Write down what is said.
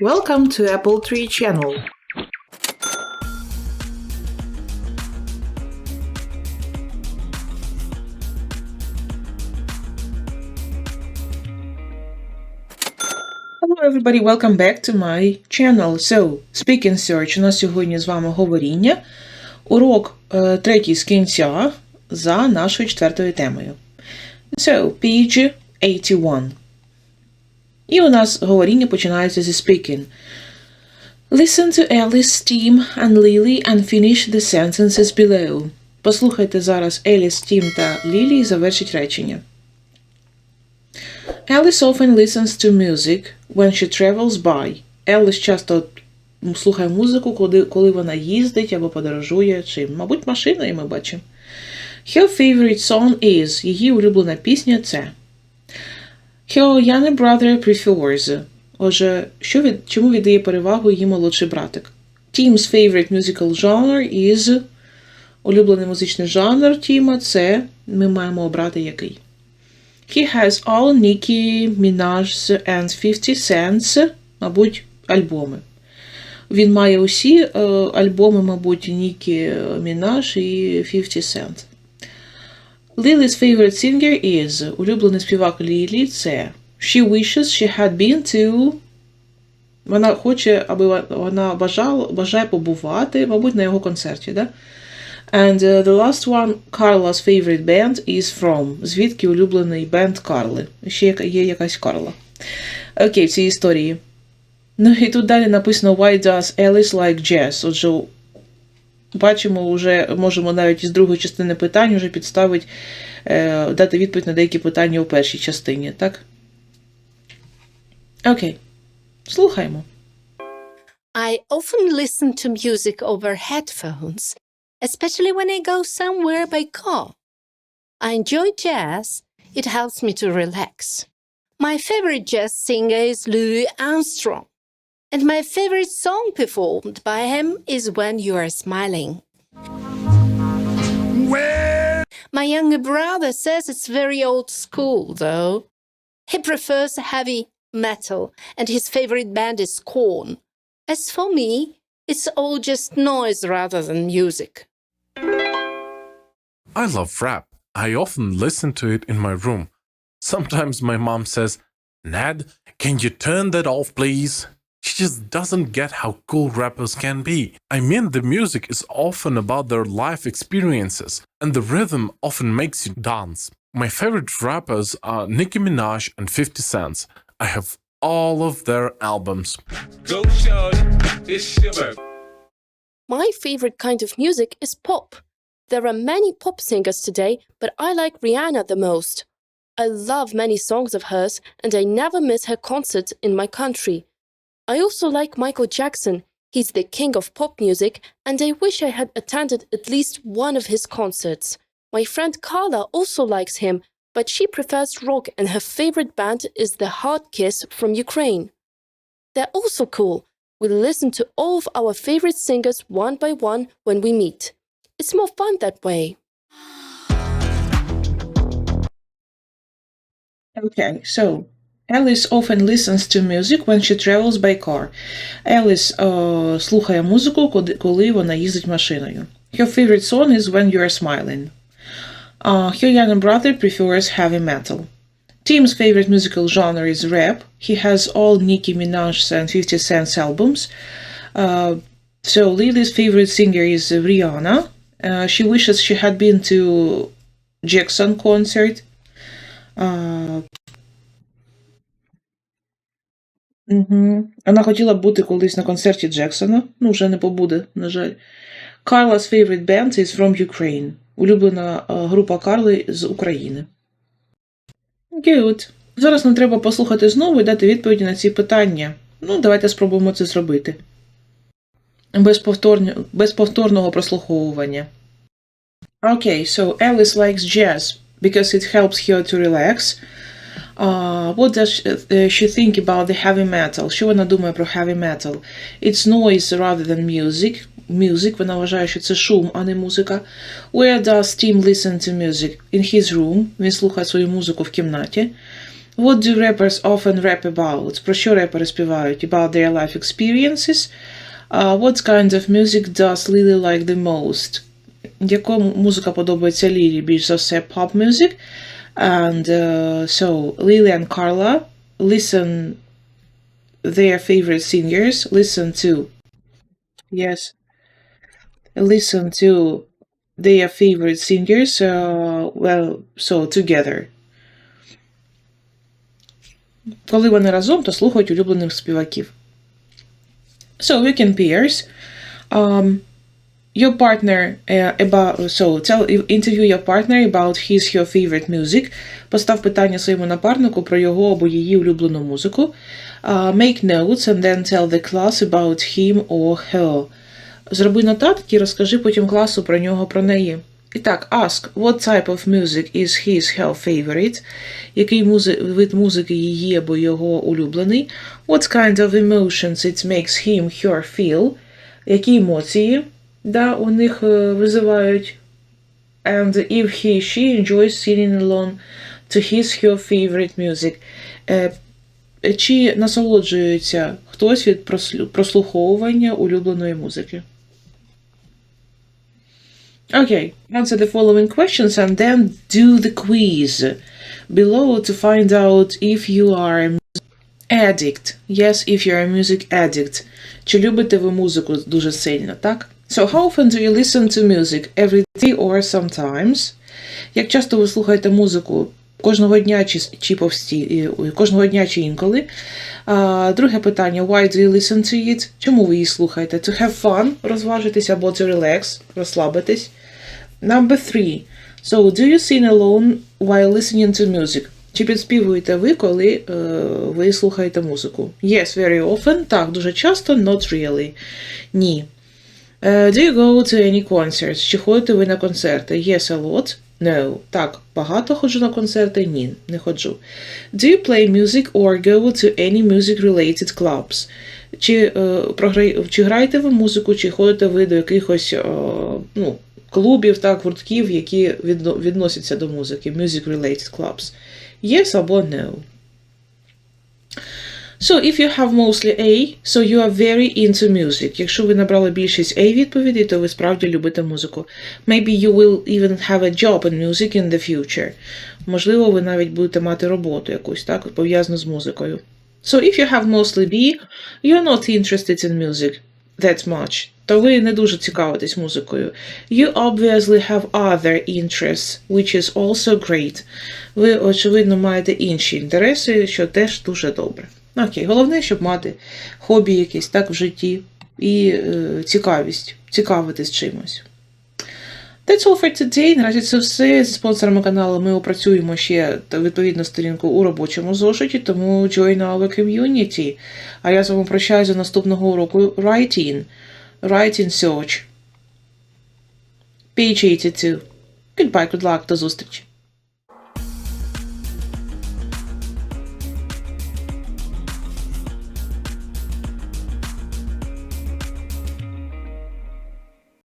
Welcome to Apple Tree Channel. Hello everybody, welcome back to my channel. So, Speak and Search. У нас сьогодні з вами говоріння. Урок е, третій з кінця за нашою четвертою темою. So, page 81. І у нас говоріння починається зі speaking. Listen to Alice, Tim and Lily and finish the sentences below. Послухайте зараз Еліс, Тім та Лілі і завершіть речення. Alice often listens to music when she travels by. Еліс часто слухає музику, коли, коли вона їздить або подорожує, чи, мабуть, машиною ми бачимо. Her favorite song is. Її улюблена пісня це. Her younger brother prefers. Отже, що від, чому віддає перевагу її молодший братик? Tim's favorite musical genre is. Улюблений музичний жанр Тіма це ми маємо обрати який. He has all Nicki Minaj's and 50 Cent's, мабуть, альбоми. Він має усі е, альбоми, мабуть, Нікі Мінаж і 50 Cent. Lily's favorite singer is. Улюблений співак Лілі це. She wishes she had been to. Вона хоче, аби вона бажала, бажає побувати, мабуть, на його концерті, да? And uh, the last one, Carla's favorite band is from. Звідки улюблений бенд Карли. Ще є, якась Карла. Окей, в цій історії. Ну і тут далі написано Why does Alice like jazz? Отже, бачимо, вже можемо навіть із другої частини питань вже підставити, е, дати відповідь на деякі питання у першій частині, так? Окей. Слухаємо. I often listen to music over headphones, especially when I go somewhere by car. I enjoy jazz, it helps me to relax. My favorite jazz singer is Louis Armstrong, and my favorite song performed by him is When You Are Smiling. My younger brother says it's very old school, though. He prefers heavy metal, and his favorite band is Korn. As for me, it's all just noise rather than music. I love rap. I often listen to it in my room. Sometimes my mom says, Ned, can you turn that off, please? She just doesn't get how cool rappers can be. I mean, the music is often about their life experiences, and the rhythm often makes you dance. My favorite rappers are Nicki Minaj and 50 Cent. I have all of their albums. Go shorty, it's your. My favorite kind of music is pop. There are many pop singers today, but I like Rihanna the most. I love many songs of hers, and I never miss her concerts in my country. I also like Michael Jackson. He's the king of pop music, and I wish I had attended at least one of his concerts. My friend Carla also likes him, but she prefers rock, and her favorite band is the Hard Kiss from Ukraine. They're also cool. We listen to all of our favorite singers one by one when we meet. It's more fun that way. Okay, so Alice often listens to music when she travels by car. Alice е, слухає музику, коли, коли вона їздить машиною. Her favorite song is When You Are Smiling. Uh, her younger brother prefers heavy metal. Tim's favorite musical genre is rap. He has all Nicki Minaj's and 50 Cent's albums. Uh, so Lily's favorite singer is Rihanna. Uh, she wishes she had been to Jackson concert. Uh, Угу. Вона хотіла бути колись на концерті Джексона. Ну, вже не побуде, на жаль. Carla's favorite band is from Ukraine. Улюблена е, група Карли з України. Good. Зараз нам треба послухати знову і дати відповіді на ці питання. Ну, давайте спробуємо це зробити. Без, повторня... Без повторного прослуховування. Okay, so Alice likes jazz because it helps her to relax. Uh, what does uh, she think about the heavy metal? Що вона думає про heavy metal? It's noise rather than music. Music, вона вважає, що це шум, а не музика. Where does Tim listen to music? In his room. Він слухає свою музику в кімнаті. What do rappers often rap about? Про що репери співають? About their life experiences. Uh, what kind of music does Lily like the most? Яка музика подобається Лілі більш за все? Pop music. And uh, so Lily and Carla listen their favorite singers. Listen to yes. Listen to their favorite singers. Uh, well, so together. Коли вони разом, то слухають улюблених співаків. So we can pairs. Um, your partner uh, about so tell interview your partner about his her favorite music. Постав питання своєму напарнику про його або її улюблену музику. Uh, make notes and then tell the class about him or her. Зроби нотатки і розкажи потім класу про нього, про неї. І так, ask, what type of music is his her favorite? Який музи... вид музики її або його улюблений? What kind of emotions it makes him her feel? Які емоції да, у них е, визивають? And if he she enjoys singing along to his her favorite music. Е, чи насолоджується хтось від прослуховування улюбленої музики? Okay, answer the following questions and then do the quiz below to find out if you are a music addict. Yes, if you're a music addict. Чи любите ви музику дуже сильно, так? So, how often do you listen to music? Every day or sometimes? Як часто ви слухаєте музику? Кожного дня чи, чи повсті, кожного дня чи інколи. А, друге питання: Why do you listen to it? Чому ви її слухаєте? To have fun, розважитись або to relax, розслабитись. Number three. So, do you sing alone while listening to music? Чи підспівуєте ви, коли е, ви слухаєте музику? Yes, very often. Так, дуже часто, not really. Ні. Е, do you go to any concerts? Чи ходите ви на концерти? Yes, a lot. No. Так, багато ходжу на концерти? Ні, не ходжу. Do you play music or go to any music-related clubs? Чи, е, програй... чи граєте ви музику, чи ходите ви до якихось е, ну, клубів, так, гуртків, які відно... відносяться до музики? Music-related clubs. Yes або no. So, if you have mostly A, so you are very into music. Якщо ви набрали більшість A відповідей, то ви справді любите музику. Maybe you will even have a job in music in the future. Можливо, ви навіть будете мати роботу якусь, так, пов'язану з музикою. So, if you have mostly B, you're not interested in music that much. То ви не дуже цікавитесь музикою. You obviously have other interests, which is also great. Ви, очевидно, маєте інші інтереси, що теж дуже добре. Окей, головне, щоб мати хобі якесь так в житті і е, цікавість, цікавитись чимось. That's all for today. Наразі це все. Зі спонсорами каналу ми опрацюємо ще відповідну сторінку у робочому зошиті, тому join our community. А я з вами прощаюся до наступного уроку Writing. Writing Search. Page 82. Goodbye, good luck, до зустрічі.